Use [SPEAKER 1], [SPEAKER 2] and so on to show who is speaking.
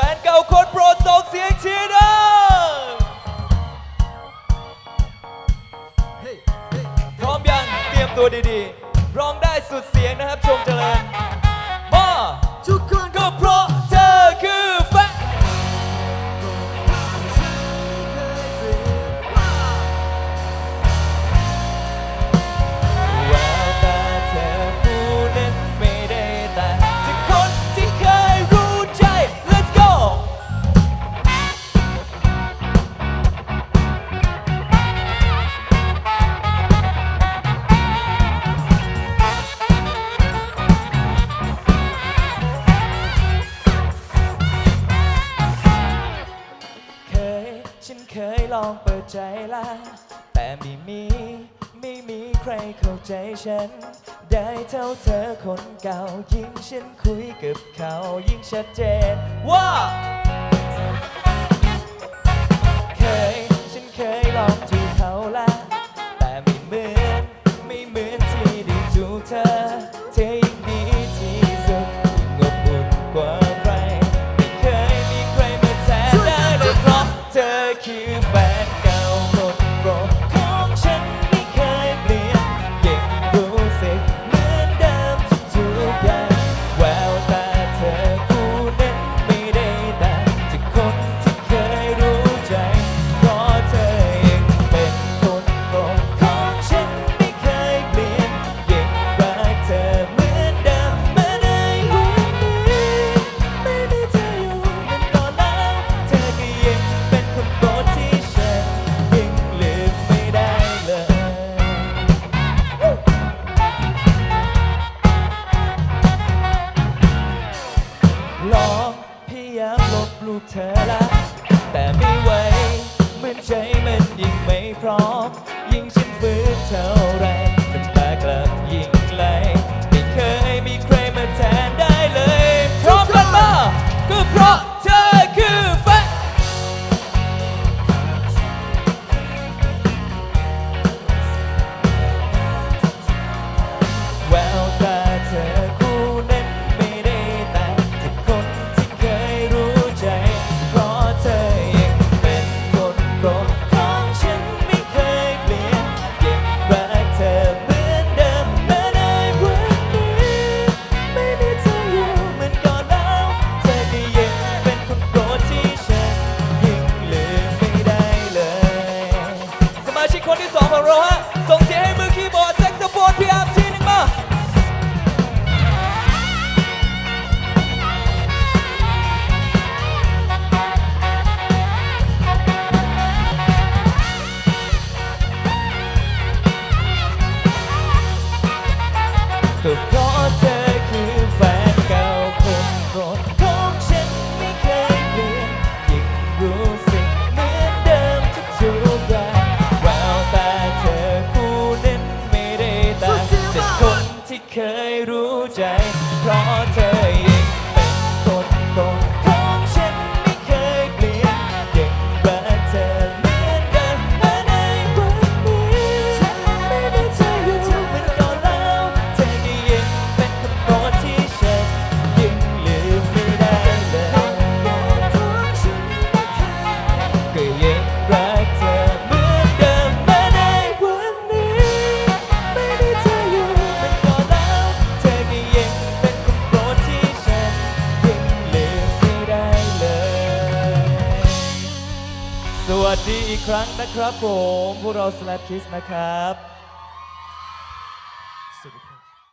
[SPEAKER 1] แฟนเก่าคนโปรดส่งเสียงเชียร์ดังพร้อมยังเตรียมตัวดีๆ ร้องได้สุดเสียงนะครับชมเจริญมา
[SPEAKER 2] ทุกคน
[SPEAKER 1] ก็พร้อม เคยลองเปิดใจแล้วแต่ไม่มี ไม่มีใครเข้าใจฉัน ได้เท่าเธอคนเก่า ยิ่งฉันคุยกับเขา ยิ่งชัดเจนว่า เคย ฉันเคยลองจูบเขาแล้วแต่ไม่เหมือน ไม่เหมือนที่ได้จูบเธอเธอ keep back. เธอละแต่ไม่ไหวเหมือนใจมันยิ่งไม่พร้อมยิ่งฉันฝืนเท่าไร เคยรู้ใจ เพราะเธอ สวัสดีอีกครั้งนะครับผม พวกเราสแลปคิสนะครับ